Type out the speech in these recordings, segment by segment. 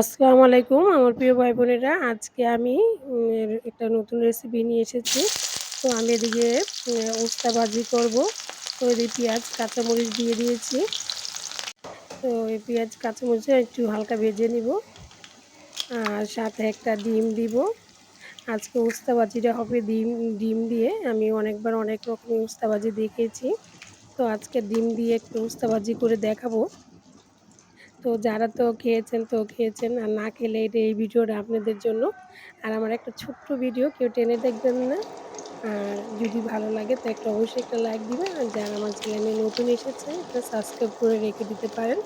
আসসালামু আলাইকুম, আমার প্রিয় ভাই বোনেরা আজকে আমি একটা নতুন রেসিপি নিয়ে এসেছি। তো আমি এদিকে উস্তা ভাজি করব। তো এদিকে পেঁয়াজ, কাঁচামরিচ দিয়ে দিয়েছি। তো এই পেঁয়াজ কাঁচামরিচ একটু হালকা ভেজে নিব। আর সাথে একটা ডিম দিব। আজকে উস্তা ভাজিটা হবে ডিম ডিম দিয়ে। আমি অনেকবার অনেক রকমের উস্তা ভাজি দেখেছি। তো আজকে ডিম দিয়ে একটু উস্তা ভাজি করে দেখাবো। তো যারা তো খেয়েছেন তো খেয়েছেন আর না খেলে এটা এই ভিডিওটা আপনাদের জন্য। আর আমার একটা ছোট্ট ভিডিও, কেউ টেনে দেখবেন না। আর যদি ভালো লাগে তো একটা অবশ্যই একটা লাইক দিবেন। আর যারা আমার চ্যানেলে নতুন এসেছে, একটা সাবস্ক্রাইব করে রেখে দিতে পারেন।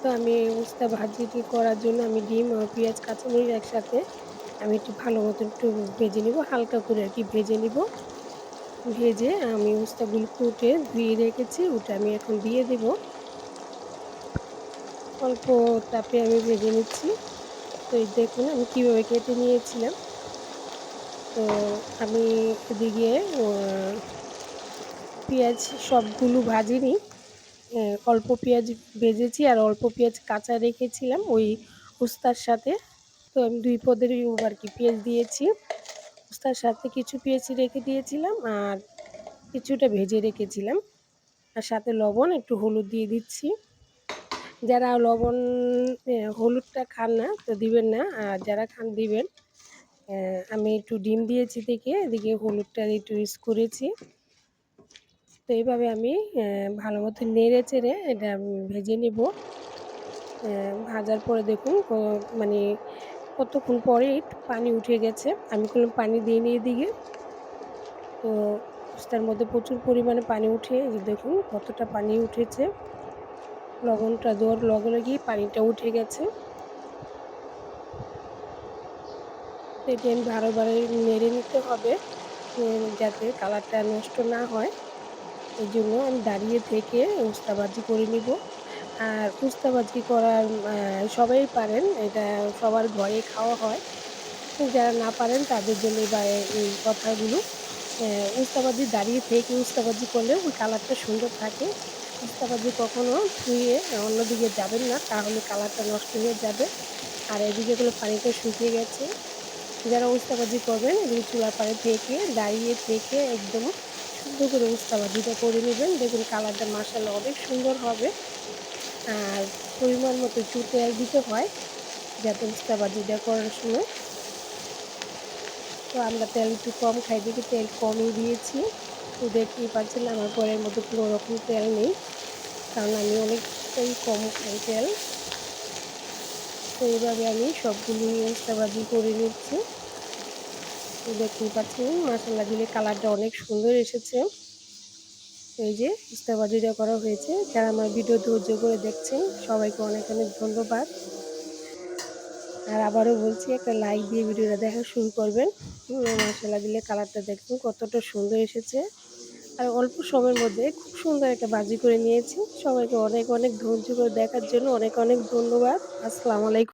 তো আমি উস্তা ভাজিটি করার জন্য আমি ডিম আর পেঁয়াজ, কাঁচামরিচ একসাথে আমি একটু ভালো মতো একটু ভেজে নিব, হালকা করে আর কি ভেজে নিব। ভেজে আমি উস্তাগুলো কুটে ধুয়ে রেখেছি, ওটা আমি এখন দিয়ে দেবো। অল্প তাপে আমি ভেজে নিচ্ছি। তো এই দেখুন আমি কীভাবে কেটে নিয়েছিলাম। তো আমি এদিকে পেঁয়াজ সবগুলো ভাজিনি। অল্প পেঁয়াজ ভেজেছি আর অল্প পেঁয়াজ কাঁচা রেখেছিলাম ওই উস্তার সাথে। তো আমি দুই পদের আর কি পেঁয়াজ দিয়েছি। উস্তার সাথে কিছু পেঁয়াজ রেখে দিয়েছিলাম আর কিছুটা ভেজে রেখেছিলাম। আর সাথে লবণ, একটু হলুদ দিয়ে দিচ্ছি। যারা লবণ হলুদটা খান না, তো দিবেন না। আর যারা খান, দিবেন। আমি একটু ডিম দিয়েছি থেকে এদিকে হলুদটা একটু ইউজ করেছি। তো এইভাবে আমি ভালো মতো নেড়ে চেড়ে এটা ভেজে নেব। ভাজার পরে দেখুন মানে কতক্ষণ পরে পানি উঠে গেছে। আমি কোনো পানি দিয়ে নিয়ে দিকে তো তার মধ্যে প্রচুর পরিমাণে পানি উঠে দেখুন কতটা পানি উঠেছে। লবণটা দেওয়ার লগে লগেই পানিটা উঠে গেছে। এটি আমি বারোবারে নেড়ে নিতে হবে যাতে কালারটা নষ্ট না হয়। এই জন্য আমি দাঁড়িয়ে থেকে উস্তাবাজি করে নিব। আর উস্তাবাজি করার সবাই পারেন, এটা সবার ঘরে খাওয়া হয়। যারা না পারেন, তাদের জন্য এই কথাগুলো। উস্তাবাজি, দাঁড়িয়ে থেকে উস্তাবাজি করলে ওই কালারটা সুন্দর থাকে। উস্তাবাজি কখনো ধুয়ে অন্যদিকে যাবেন না, তাহলে কালারটা নষ্ট হয়ে যাবে। আর এদিকে কোনো পানিটা শুকিয়ে গেছে। যারা উস্তাবাজি করবেন এদিকে চুলার পাড়ে থেকে দাঁড়িয়ে থেকে একদম শুদ্ধ করে উস্তাবাজিটা করে নেবেন। দেখুন কালারটা মাসাল্লা অনেক সুন্দর হবে। আর পরিমাণ মতো তেল দিতে হয় যাতে উস্তাবাজিটা করার সময়। তো আমরা তেল একটু কম খাই, দেখি তেল কমই দিয়েছি। তো দেখতেই পাচ্ছেন আমার পরের মতো কোনো রকম তেল নেই। কারণ আমি অনেকটাই কম খাই তেল। তো এইভাবে আমি সবগুলি উস্তাবাজি করে নিচ্ছি। দেখতেই পাচ্ছেন মশলা দিলে কালারটা অনেক সুন্দর এসেছে। এই যে উস্তাবাজিটা করা হয়েছে। যারা আমার ভিডিও ধৈর্য করে দেখছেন, সবাইকে অনেক অনেক ধন্যবাদ। আর আবারও বলছি, একটা লাইক দিয়ে ভিডিওটা দেখা শুরু করবেন। মশলা দিলে কালারটা দেখবেন কতটা সুন্দর এসেছে। আর অল্প সময়ের মধ্যে খুব সুন্দর একটা বাজি করে নিয়েছি। সবাইকে অনেক অনেক ধৈর্য করে দেখার জন্য, অনেক অনেক ধন্যবাদ। আসসালামু আলাইকুম।